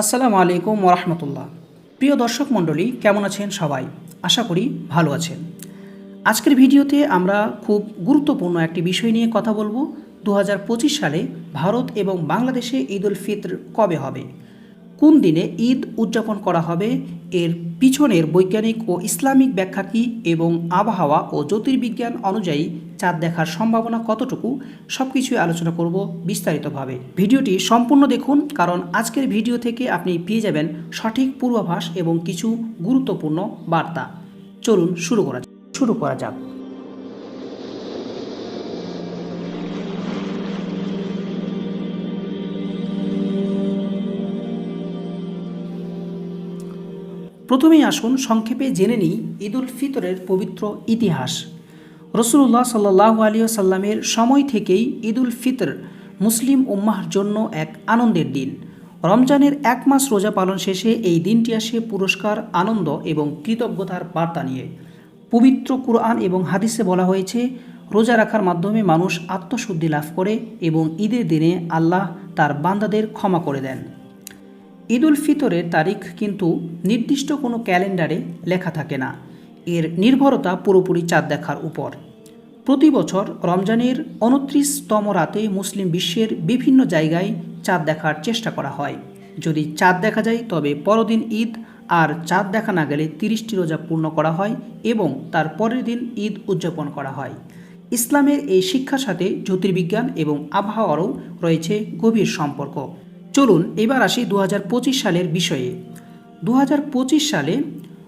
আসসালামু আলাইকুম ওরহমতুল্লাহ। প্রিয় দর্শক মণ্ডলী, কেমন আছেন সবাই? আশা করি ভালো আছেন। আজকের ভিডিওতে আমরা খুব গুরুত্বপূর্ণ একটি বিষয় নিয়ে কথা বলব। দু হাজার পঁচিশ সালে ভারত এবং বাংলাদেশে ঈদ উল ফিতর কবে হবে? কোন দিনে ঈদ উদযাপন করা হবে? এর পিছনের বৈজ্ঞানিক ও ইসলামিক ব্যাখ্যা কী এবং আবহাওয়া ও জ্যোতির্বিজ্ঞান অনুযায়ী চাঁদ দেখার সম্ভাবনা কতটুকু? সব কিছুই আলোচনা করব বিস্তারিতভাবে। ভিডিওটি সম্পূর্ণ দেখুন, কারণ আজকের ভিডিও থেকে আপনি পেয়ে যাবেন সঠিক পূর্বাভাস এবং কিছু গুরুত্বপূর্ণ বার্তা। চলুন শুরু করা। শুরু করা যাক। প্রথমেই আসুন সংক্ষেপে জেনে নিই ঈদ উল ফিতরের পবিত্র ইতিহাস। রসুল্লাহ সাল্লাহ আলিয়া সাল্লামের সময় থেকেই ঈদ উল ফিতর মুসলিম উম্মাহর জন্য এক আনন্দের দিন। রমজানের এক মাস রোজা পালন শেষে এই দিনটি আসে পুরস্কার, আনন্দ এবং কৃতজ্ঞতার বার্তা নিয়ে। পবিত্র কুরআন এবং হাদিসে বলা হয়েছে, রোজা রাখার মাধ্যমে মানুষ আত্মশুদ্ধি লাভ করে এবং ঈদের দিনে আল্লাহ তার বান্দাদের ক্ষমা করে দেন। ঈদ উল ফিতরের তারিখ কিন্তু নির্দিষ্ট কোনো ক্যালেন্ডারে লেখা থাকে না। এর নির্ভরতা পুরোপুরি চাঁদ দেখার উপর। প্রতি বছর রমজানের উনত্রিশতম রাতে মুসলিম বিশ্বের বিভিন্ন জায়গায় চাঁদ দেখার চেষ্টা করা হয়। যদি চাঁদ দেখা যায়, তবে পরদিন ঈদ আর চাঁদ দেখা না গেলে তিরিশটি রোজা পূর্ণ করা হয় এবং তার পরের দিন ঈদ উদযাপন করা হয়। ইসলামের এই শিক্ষার সাথে জ্যোতির্বিজ্ঞান এবং আবহাওয়ারও রয়েছে গভীর সম্পর্ক। চলুন এবার আসি দু হাজার পঁচিশ সালের বিষয়ে। দু হাজার পঁচিশ সালে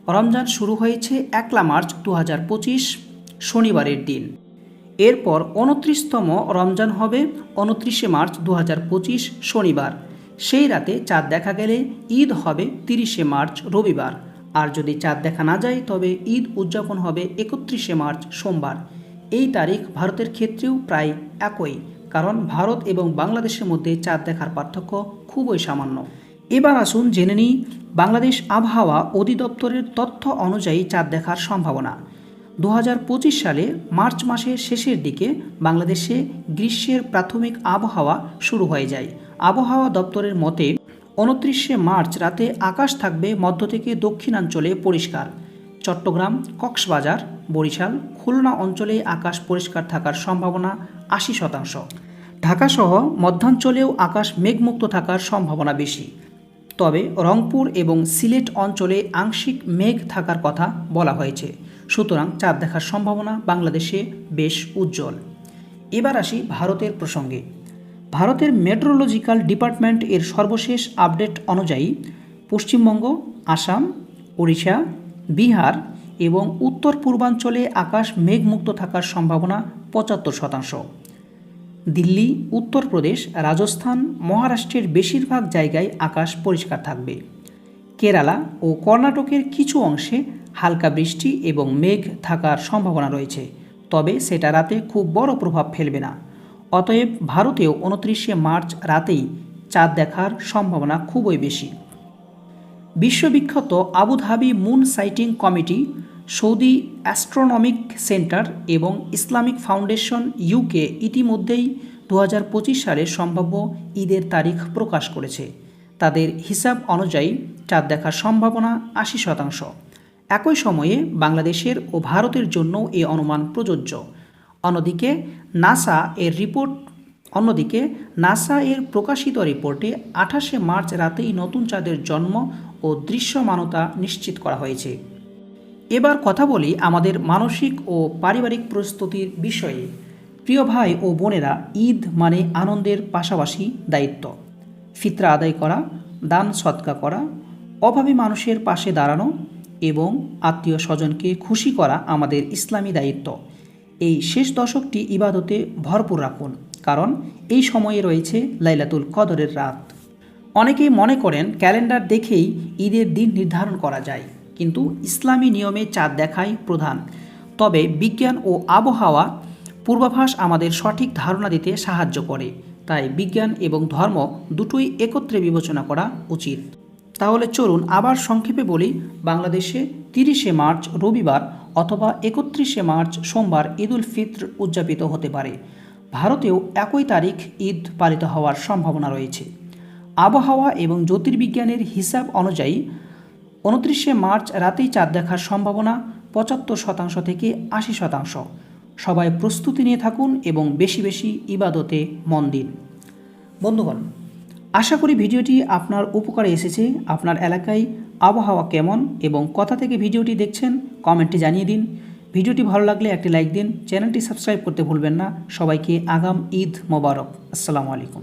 রমজান শুরু হয়েছে একলা মার্চ দু হাজার পঁচিশ শনিবারের দিন। এরপর উনত্রিশতম রমজান হবে উনত্রিশে মার্চ দু হাজার পঁচিশ শনিবার। সেই রাতে চাঁদ দেখা গেলে ঈদ হবে তিরিশে মার্চ রবিবার। আর যদি চাঁদ দেখা না যায়, তবে ঈদ উদযাপন হবে একত্রিশে মার্চ সোমবার। এই তারিখ ভারতের ক্ষেত্রেও প্রায় একই। কারণ ভারত এবং বাংলাদেশের মধ্যে চাঁদ দেখার পার্থক্য খুবই সামান্য। এবার আসুন জেনে নিই বাংলাদেশ আবহাওয়া অধিদপ্তরের তথ্য অনুযায়ী চাঁদ দেখার সম্ভাবনা। দু হাজার পঁচিশ সালে মার্চ মাসের শেষের দিকে বাংলাদেশে গ্রীষ্মের প্রাথমিক আবহাওয়া শুরু হয়ে যায়। আবহাওয়া দপ্তরের মতে, উনত্রিশে মার্চ রাতে আকাশ থাকবে মধ্য থেকে দক্ষিণাঞ্চলে পরিষ্কার। চট্টগ্রাম, কক্সবাজার, বরিশাল, খুলনা অঞ্চলে আকাশ পরিষ্কার থাকার সম্ভাবনা আশি শতাংশ। ঢাকাসহ মধ্যাঞ্চলেও আকাশ মেঘমুক্ত থাকার সম্ভাবনা বেশি। তবে রংপুর এবং সিলেট অঞ্চলে আংশিক মেঘ থাকার কথা বলা হয়েছে। সুতরাং চাঁদ দেখার সম্ভাবনা বাংলাদেশে বেশ উজ্জ্বল। এবার আসি ভারতের প্রসঙ্গে। ভারতের মেট্রোলজিক্যাল ডিপার্টমেন্ট এর সর্বশেষ আপডেট অনুযায়ী পশ্চিমবঙ্গ, আসাম, ওড়িশা বিহার এবং উত্তর পূর্বাঞ্চলে আকাশ মেঘমুক্ত থাকার সম্ভাবনা পঁচাত্তর শতাংশ। দিল্লি উত্তরপ্রদেশ রাজস্থান, মহারাষ্ট্রের বেশিরভাগ জায়গায় আকাশ পরিষ্কার থাকবে। কেরালা ও কর্ণাটকের কিছু অংশে হালকা বৃষ্টি এবং মেঘ থাকার সম্ভাবনা রয়েছে, তবে সেটা রাতে খুব বড় প্রভাব ফেলবে না। অতএব ভারতেও উনত্রিশে মার্চ রাতেই চাঁদ দেখার সম্ভাবনা খুবই বেশি। বিশ্ববিখ্যাত Abu Dhabi moon sighting committee, Saudi astronomic center এবং ইসলামিক ফাউন্ডেশন ইউকে ইতিমধ্যেই দু সালে সম্ভাব্য ঈদের তারিখ প্রকাশ করেছে। তাদের হিসাব অনুযায়ী চাঁদ দেখার সম্ভাবনা আশি শতাংশ। একই সময়ে বাংলাদেশের ও ভারতের জন্য এ অনুমান প্রযোজ্য। অন্যদিকে, নাসা এর রিপোর্ট অন্যদিকে, নাসা এর প্রকাশিত রিপোর্টে আঠাশে মার্চ রাতেই নতুন চাঁদের জন্ম ও দৃশ্যমানতা নিশ্চিত করা হয়েছে। এবার কথা বলি আমাদের মানসিক ও পারিবারিক প্রস্তুতির বিষয়ে। প্রিয় ভাই ও বোনেরা, ঈদ মানে আনন্দের পাশাপাশি দায়িত্ব। ফিতরা আদায় করা, দান সৎকা করা, অভাবী মানুষের পাশে দাঁড়ানো এবং আত্মীয় স্বজনকে খুশি করা আমাদের ইসলামী দায়িত্ব। এই শেষ দশকটি ইবাদতে ভরপুর রাখুন। কারণ এই সময়ে রয়েছে লাইলাতুল কদরের রাত। অনেকেই মনে করেন ক্যালেন্ডার দেখেই ঈদের দিন নির্ধারণ করা যায়, কিন্তু ইসলামী নিয়মে চাঁদ দেখাই প্রধান। তবে বিজ্ঞান ও আবহাওয়া পূর্বাভাস আমাদের সঠিক ধারণা দিতে সাহায্য করে, তাই বিজ্ঞান এবং ধর্ম দুটোই একত্রে বিবেচনা করা উচিত। তাহলে চলুন আবার সংক্ষেপে বলি, বাংলাদেশে তিরিশে মার্চ রবিবার অথবা একত্রিশে মার্চ সোমবার ঈদ উল ফিত্র উদযাপিত হতে পারে। ভারতেও একই তারিখ ঈদ পালিত হওয়ার সম্ভাবনা রয়েছে। আবহাওয়া এবং জ্যোতির্বিজ্ঞানের হিসাব অনুযায়ী উনত্রিশে মার্চ রাতেই চাঁদ দেখার সম্ভাবনা পঁচাত্তর শতাংশ থেকে আশি শতাংশ। সবাই প্রস্তুতি নিয়ে থাকুন এবং বেশি বেশি ইবাদতে মন দিন। বন্ধুগণ, আশা করি ভিডিওটি আপনার উপকারে এসেছে। আপনার এলাকায় আবহাওয়া কেমন এবং কথা থেকে ভিডিওটি দেখছেন, কমেন্টে জানিয়ে দিন। ভিডিওটি ভালো লাগলে একটি লাইক দিন। চ্যানেলটি সাবস্ক্রাইব করতে ভুলবেন না। সবাইকে আগাম ঈদ মোবারক। আসসালামু আলাইকুম।